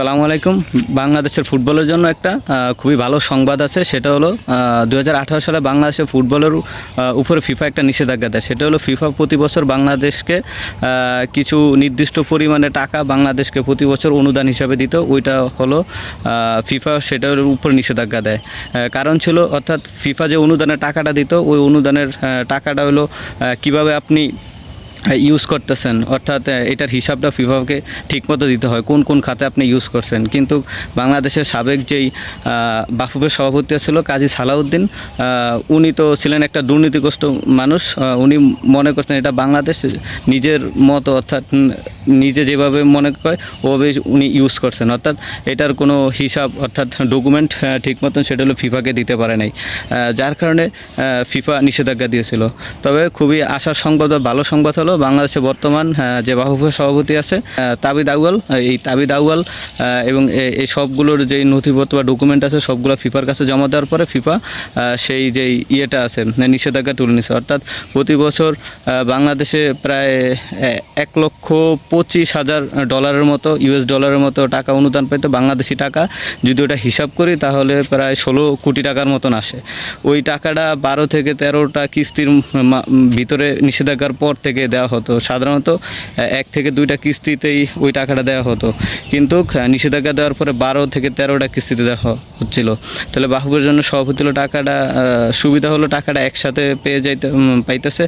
সালামু আলাইকুম। বাংলাদেশের ফুটবলের জন্য একটা খুবই ভালো সংবাদ আছে। সেটা হলো দু হাজার আঠারো সালে বাংলাদেশের ফুটবলের উপরে ফিফা একটা নিষেধাজ্ঞা দেয়। সেটা হলো, ফিফা প্রতি বছর বাংলাদেশকে কিছু নির্দিষ্ট পরিমাণে টাকা বাংলাদেশকে প্রতি বছর অনুদান হিসাবে দিত। ওইটা হলো ফিফা সেটার উপর নিষেধাজ্ঞা দেয়। কারণ ছিল, অর্থাৎ ফিফা যে অনুদানের টাকাটা দিত, ওই অনুদানের টাকাটা হলো কীভাবে আপনি ইউজ করতেছেন। অর্থাৎ এটার হিসাবটা ফিফাকে ঠিকমতো দিতে হয়, কোন কোন খাতে আপনি ইউজ করছেন। কিন্তু বাংলাদেশের সাবেক যেই বাফুফের সভাপতি ছিল কাজী সালাউদ্দিন উনি তো ছিলেন একটা দুর্নীতিগ্রস্ত মানুষ উনি মনে করছেন এটা বাংলাদেশ নিজের মতো, অর্থাৎ নিজে যেভাবে মনে করে, ওভাবে উনি ইউজ করছেন। অর্থাৎ, এটার কোনো হিসাব, অর্থাৎ ডকুমেন্ট ঠিক মতন সেটা হলো ফিফাকে দিতে পারে নাই। যার কারণে ফিফা নিষেধাজ্ঞা দিয়েছিল। তবে খুবই আশার সংবাদ ভালো সংবাদ হলো বাংলাদেশে বর্তমান যে বাহুফের সভাপতি আছে তাবিদ আউয়াল এই তাবিদ আউয়াল এবং এই সবগুলোর যে নথিপত্র বা ডকুমেন্ট আছে, সবগুলো ফিফার কাছে জমা দেওয়ার পরে ফিফা সেই যে ইয়েটা আছে, নিষেধাজ্ঞা তুলে নিছে। অর্থাৎ প্রতি বছর বাংলাদেশে প্রায় এক লক্ষ পঁচিশ হাজার ডলারের মতো, ইউএস ডলারের মতো টাকা অনুদান পেতো বাংলাদেশি টাকা, যদি ওটা হিসাব করি, তাহলে প্রায় ষোলো কোটি টাকার মতন আসে। ওই টাকাটা বারো থেকে তেরোটা কিস্তির ভিতরে নিষেধাজ্ঞার পর থেকে দেওয়া হতো। সাধারণত এক থেকে দুইটা কিস্তিতেই ওই টাকাটা দেওয়া হতো। কিন্তু নিষেধাজ্ঞা দেওয়ার পরে বারো থেকে তেরোটা কিস্তিতে দেওয়া হচ্ছিল। তাহলে বাহুবের জন্য সব হচ্ছিল টাকাটা সুবিধা হলো টাকাটা একসাথে পেয়ে যাইতে পাইতেছে।